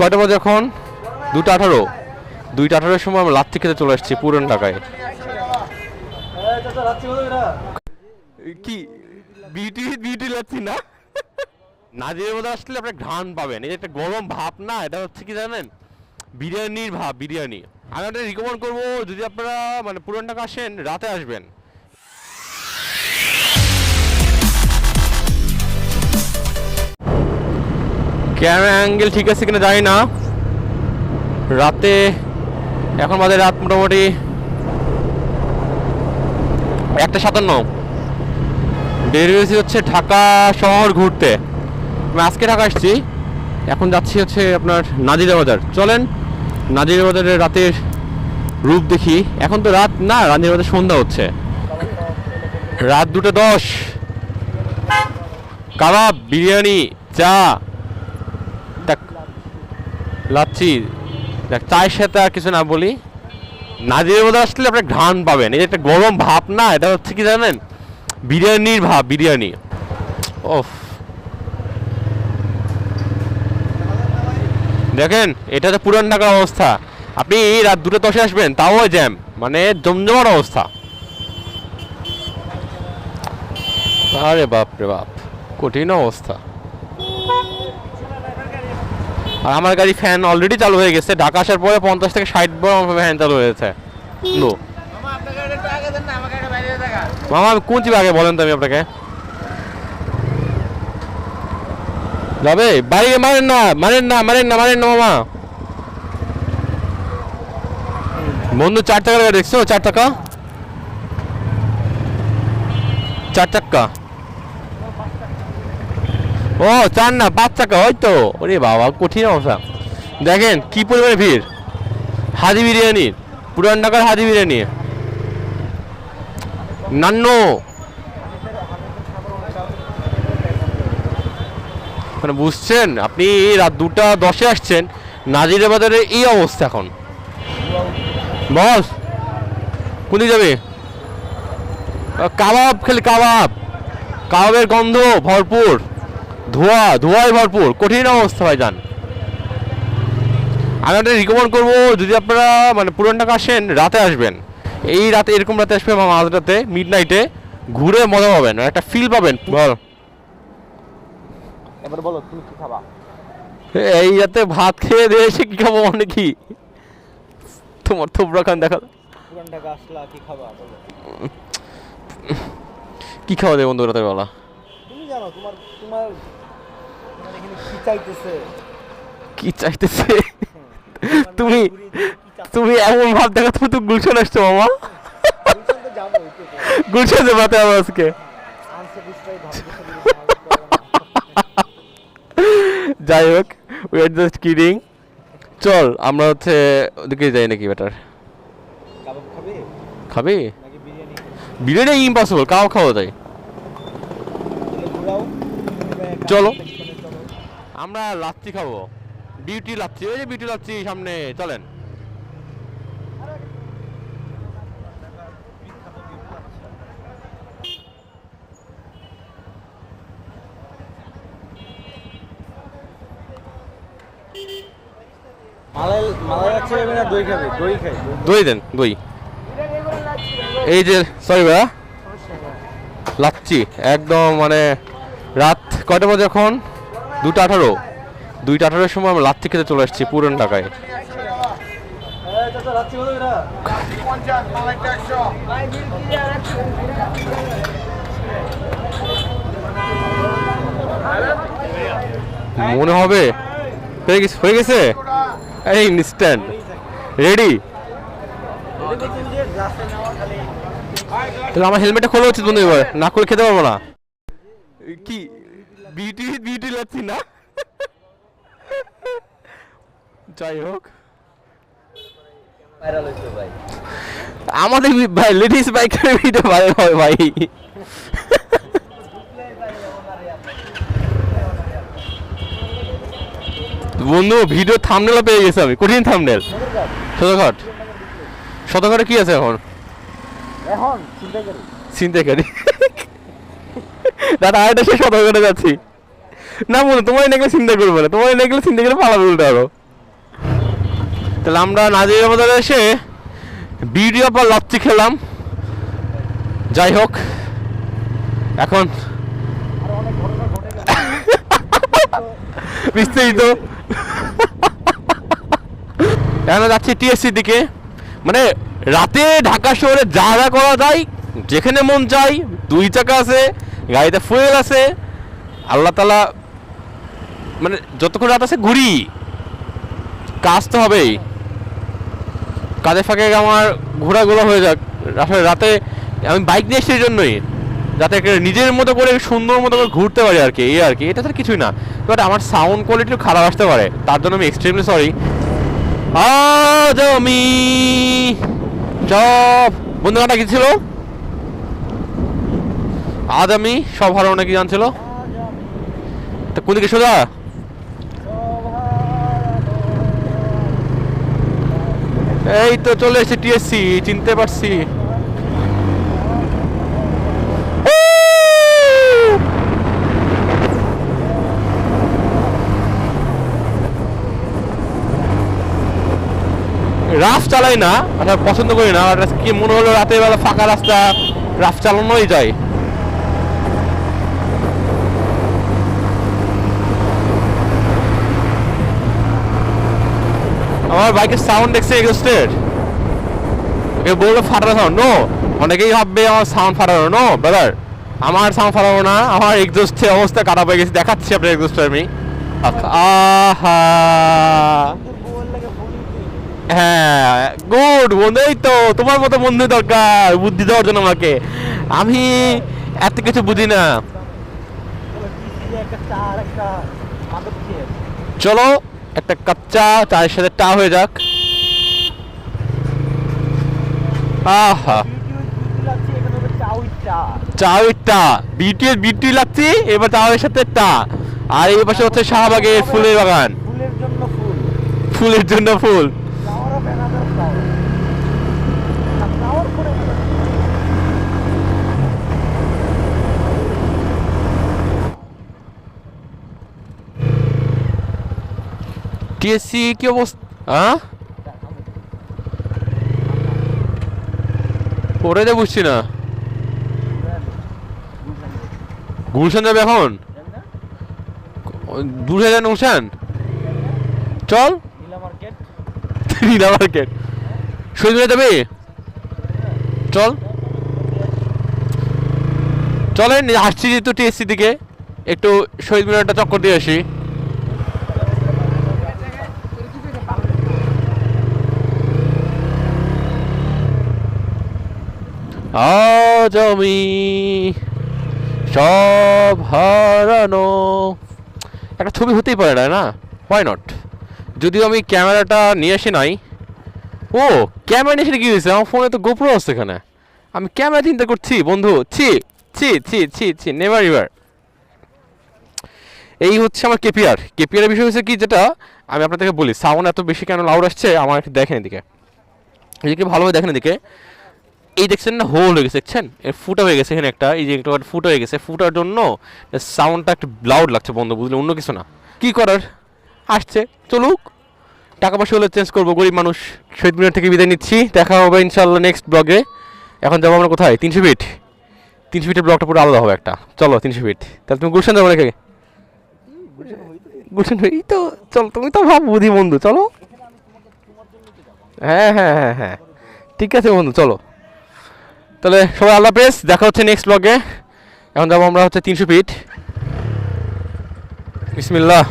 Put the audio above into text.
কয়টা বাজে এখন? দুটো আঠারো। দুইটা আঠারোর সময় আমরা লাত্তি খেতে চলে আসছি পুরান ঢাকায়। কি? বিউটি বিউটি লাচ্ছি না? নাজিরের মধ্যে আসলে আপনি ঘ্রাণ পাবেন। যে একটা গরম ভাব না এটা হচ্ছে কি জানেন? বিরিয়ানির ভাব বিরিয়ানি। আমি আপনাদের রিকমেন্ড করব যদি আপনারা মানে পুরান ঢাকা আসেন রাতে আসবেন। ক্যামেরা অ্যাঙ্গেল ঠিক আছে কিনা জানি না। রাতে, এখন বাজে রাত মোটামুটি একটা সাতান্ন। বেরিয়ে হয়েছি হচ্ছে ঢাকা শহর ঘুরতে। আমি আজকে ঢাকা আসছি। এখন যাচ্ছি হচ্ছে আপনার নাজিরা বাজার। চলেন, নাজিরা বাজারের রাতের রূপ দেখি। এখন তো রাত, না নাজিরা বাজার সন্ধ্যা হচ্ছে। রাত দুটো দশ। কাবাব, বিরিয়ানি, চা লাচ্ছি, দেখ, চায়ের সাথে আর কিছু না বলি। নাজিরের মধ্যে আসলে আপনি ঘ্রাণ পাবেন। এই যে একটা গরম ভাব না, এটা হচ্ছে কি জানেন? বিরিয়ানির ভাব, বিরিয়ানি। ওফ। দেখেন, এটা তো পুরান ঢাকার অবস্থা। আপনি রাত দুটো দশে আসবেন, তাও জ্যাম। মানে জমজমার অবস্থা। আরে বাপ রে বাপ, কঠিন অবস্থা। আর আমার গাড়ি ফ্যান অলরেডি চালু হয়ে গেছে। ঢাকা আসার পরে পঞ্চাশ থেকে ষাট বার আমার ফ্যান চালু হয়েছে। মামা কোন চিপ আগে বলেন তো আমি আপনাকে? যাবে? বাড়ি মারেন না মারেন না মারেন না মারেন না, মামা। বন্ধু, চার গাড়ি দেখছ? চার টাকা চার চাক্কা? ও চার না, পাঁচ চাকা, ওই তো। ওরে বাবা, কঠিন অবস্থা। দেখেন, কি পরিমাণে ভিড়। হাজি বিরিয়ানির পুরান ঢাকার হাজি বিরিয়ানি। নান্ন। মানে বুঝছেন, আপনি রাত দুটা দশে আসছেন নাজিরে বাজারে এই অবস্থা এখন। বস কোন যাবে? কাবাব, খেলে কাবাব। কাবাবের গন্ধ ভরপুর। ধোয়া ধোয়ায় ভরপুর কঠিন অবস্থা ভাই যান আমি একটা রিকমেন্ড করব যদি আপনারা মানে পুরান ঢাকা আসেন রাতে আসবেন। এই রাতে এরকম রাতে আসবেন বা মাঝ রাতে মিড নাইটে ঘুরে মজা পাবেন একটা ফিল পাবেন। বল। এবার বলো তুমি কি খাবা? এই রাতে ভাত খেয়ে দিয়ে এসে কি খাব মানে কি? তোমার থোবরা খান দেখা। পুরান ঢাকা আসলা কি খাবা বলো? কি খাওয়া যায় বন্ধু রাতের বেলা? তোমার তোমার এখানে কি চাইতেছে? কি চাইতেছে? তুমি চাচ্ছে? তুমি এমন ভাব দেখা তুমি তো গুলশান আসছো মামা। গুলশান তো যাব একটু পরে। গুলশান যাবাতে আমার আজকে। যে না। যাই হোক উই আর জাস্ট কিডিং চল আমরা হচ্ছে ওদিকে যাই নাকি বেটার? খাবি? বিরিয়ানি? বিরিয়ানি ইম্পসিবল কাও খাওয়া যায় তাহলে ঘুরাও তুমি একা চলো। আমরা লাচ্ছি খাব। বিউটি লাচ্ছি ওই যে বিউটি লাচ্ছি সামনে চলেন। মালাই মালাই আছে আমি না দই খাবে দই খাই। দই দেন দই। এই যে সরি ভাইয়া। লাচ্ছি একদম মানে রাত কয়টা বাজে এখন? দুটো আঠারো। দুইটা আঠারোর সময় আমরা লাচ্ছি খেতে চলে আসছি পুরান ঢাকায়। মনে হবে? হয়ে গেছে হয়ে গেছে? এই ইনস্ট্যান্ট রেডি? তাহলে আমার হেলমেটটা খোলা উচিত বন্ধু এবার। না করে খেতে পারব না। কি? বিউটি বিউটি লাগছি না? যাই হোক। ভাইরাল হইছে ভাই। আমাদের ভাই লেডিস বাইকের ভিডিও ভাইরাল হয় ভাই। বন্ধু ভিডিও থামনেলও পেয়ে গেছি আমি। কঠিন থামনেল শতঘাট। শতঘাটে কি আছে এখন? এখন চিন্তা করি ছিনতাইকারী। দাদা আরেকটা সে শতঘাটে যাচ্ছি। না বন্ধু তোমার নেগলে চিন্তা করবে না তোমার নেগলে চিন্তা করে পালাবে উল্টো আরও তাহলে আমরা নাজির বাজারে এসে ভিডিও পর লাচ্ছি খেলাম। যাই হোক, এখন বিস্তারিত। এখন যাচ্ছি টিএসসির দিকে। মানে রাতে ঢাকা শহরে যা যা করা যায়, যেখানে মন চাই, দুই চাকা আছে গাড়িতে ফুয়েল আছে, আল্লাহ তালা মানে যতক্ষণ রাত আছে ঘুরি। কাজ তো হবেই। কাজে ফাঁকে আমার ঘোরাঘোরা হয়ে যাক। আসলে রাতে আমি বাইক নিয়ে এসেছি জন্যই। যাতে নিজের মতো করে, সুন্দর মতো করে ঘুরতে পারি আর কি, এই আর কি। এটা তো কিছুই না। বাট আমার সাউন্ড কোয়ালিটি একটু খারাপ আসতে পারে। তার জন্য আমি এক্সট্রিমলি সরি আজ আমি সব বন্ধুগানটা কি ছিল? আজ আমি সব হারানো নাকি জানছিল? তা কোন দিকে সোজা? এই তো চলে এসেছি টিএসসি চিনতে পারছি। রাফ চালাই না আচ্ছা পছন্দ করি না কি মনে হলো রাতের বেলা ফাঁকা রাস্তা, রাফ চালানোই যায়। আমার বাইকের সাউন্ড দেখছে এক্সটেড ওকে বলল ফাটানো সাউন্ড নো অনেকেই ভাববে আমার সাউন্ড ফাটানো নো ব্রাদার আমার সাউন্ড ফাটানো না আমার এক্সস্টের অবস্থা খারাপ হয়ে গেছে। দেখাচ্ছি আপনার এক্সস্টার আমি। আহা। হ্যাঁ গুড বন্ধু এই তো তোমার মতো বন্ধু দরকার বুদ্ধি দেওয়ার জন্য আমাকে। আমি এত কিছু বুঝি না। বলে একটা চা কাচ্চা চায়ের সাথে টা হয়ে যাক। আহা। ভিডিও লাগছে এখানে হবে চা উইথ চা চায়ের টা বিটি লাগছে এবার সাথে টা। আর এই পাশে হচ্ছে শাহবাগের ফুলের বাগান। ফুলের জন্য ফুল। ফুলের জন্য ফুল। টিএসসি কি অবস্থা? হ্যাঁ? ওরে তো বুঝছি না। গুলশান যাবে এখন? দূরে যান গুলশান। চল। নীলা মার্কেট মিনার যাবে? চল। চলেন, আসছি যেহেতু টিএসসি দিকে। একটু শহীদ মিনারটা চক্কর দিয়ে আসি। আজ আমি সব হারানো। একটা ছবি হতেই পারে না না? হোয়াই নট যদিও আমি ক্যামেরাটা নিয়ে আসি নাই। ও, ক্যামেরা নিয়ে এসে কি হয়েছে? আমার ফোনে তো গোপ্রো আছে এখানে। আমি ক্যামেরা চিন্তা করছি, বন্ধু। ছি ছি ছি ছি ছি নেভার ইভার এই হচ্ছে আমার কেপিআর কেপিআর বিষয় হচ্ছে কি, যেটা আমি আপনাদেরকে বলি সাউন্ড এত বেশি কেন লাউড আসছে, আমার দেখেন এদিকে। এদিকে ভালোভাবে দেখেন এদিকে। এই দেখছেন না, হোল হয়ে গেছে, দেখছেন? ফুটা হয়ে গেছে এখানে একটা, এই যে একটু ফুটা হয়ে গেছে। ফুটার জন্য সাউন্ডটা একটু লাউড লাগছে বন্ধু বুঝলে অন্য কিছু না। কি করার? আসছে, চলুক। টাকা পয়সা হলে চেঞ্জ করব, গরিব মানুষ। শহীদ মিনার থেকে বিদায় নিচ্ছি। দেখা হবে ইনশাল্লাহ নেক্সট ব্লগে এখন যাব আমরা কোথায়? তিনশো ফিট তিনশো ফিটের ব্লগটা পুরো আলাদা হবে একটা। চলো, তিনশো ফিট তাহলে তুমি গুলশান যাব নাকি? গুলশান এই তো, চলো, তুমি তো ভাব বুঝি বন্ধু চলো। হ্যাঁ হ্যাঁ হ্যাঁ হ্যাঁ। ঠিক আছে বন্ধু, চলো। তাহলে সবাই আল্লাহ পেস দেখা হচ্ছে নেক্সট ব্লগে এখন যাব আমরা হচ্ছে তিনশো ফিট বিসমিল্লাহ।